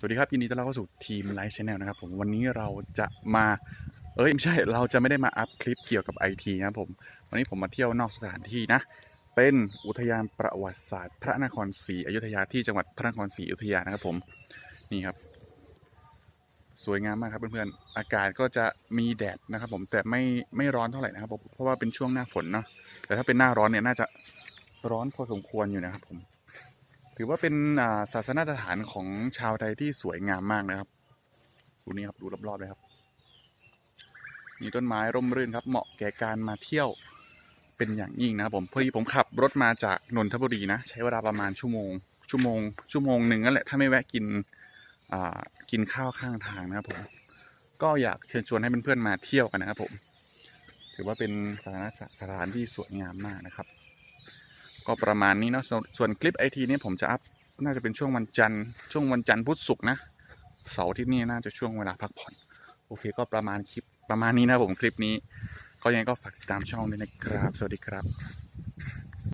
สวัสดีครับยินดีต้อนรับเข้าสู่ทีมไลฟ์ชแนลนะครับผมวันนี้เราจะมาเอ้ยไม่ใช่เราจะไม่ได้มาอัพคลิปเกี่ยวกับไอทีนะครับผมวันนี้ผมมาเที่ยวนอกสถานที่นะ เป็นอุทยานประวัติศาสตร์ พระนครศรีอยุธยาที่จังหวัดพระนครศรีอยุธยานะครับผมนี่ครับ สวยงามมากครับเพื่อนๆอากาศก็จะมีแดดนะครับผมแต่ไม่ไม่ร้อนเท่าไหร่นะครับผมเพราะว่าเป็นช่วงหน้าฝนเนาะแต่ถ้าเป็นหน้าร้อนเนี่ยน่าจะร้อนพอสมควรอยู่นะครับผม ถือว่าเป็นาศาสนสถานของชาวไทยที่สวยงามมากนะครับดูนี่ครับดูรอบๆเลยครับ มีต้นไม้ร่มรื่นครับ เหมาะแก่การมาเที่ยวเป็นอย่างยิ่งนะครับผมพอดีผมขับรถมาจากนนทบุรีนะ ใช้เวลาประมาณชั่วโมง ชั่วโมง ชั่วโมงหนึ่งนั่นแหละถ้าไม่แวะกินกินข้าวข้างทางนะครับผมก็อยากเชิญชวนให้เพื่อนๆมาเที่ยวกันนะครับผม ถือว่าเป็นสถานสถานที่สวยงามมากนะครับ ก็ประมาณนี้เนาะส่วนคลิปไอทีนี้ผมจะอัพน่าจะเป็นช่วงวันจันทร์ช่วงวันจันทร์พุธศุกร์นะเสาร์ที่นี่น่าจะช่วงเวลาพักผ่อน โอเคก็ประมาณคลิปประมาณนี้นะผมคลิปนี้ ก็ยังไงก็ฝากติดตามช่องด้วยนะครับ สวัสดีครับ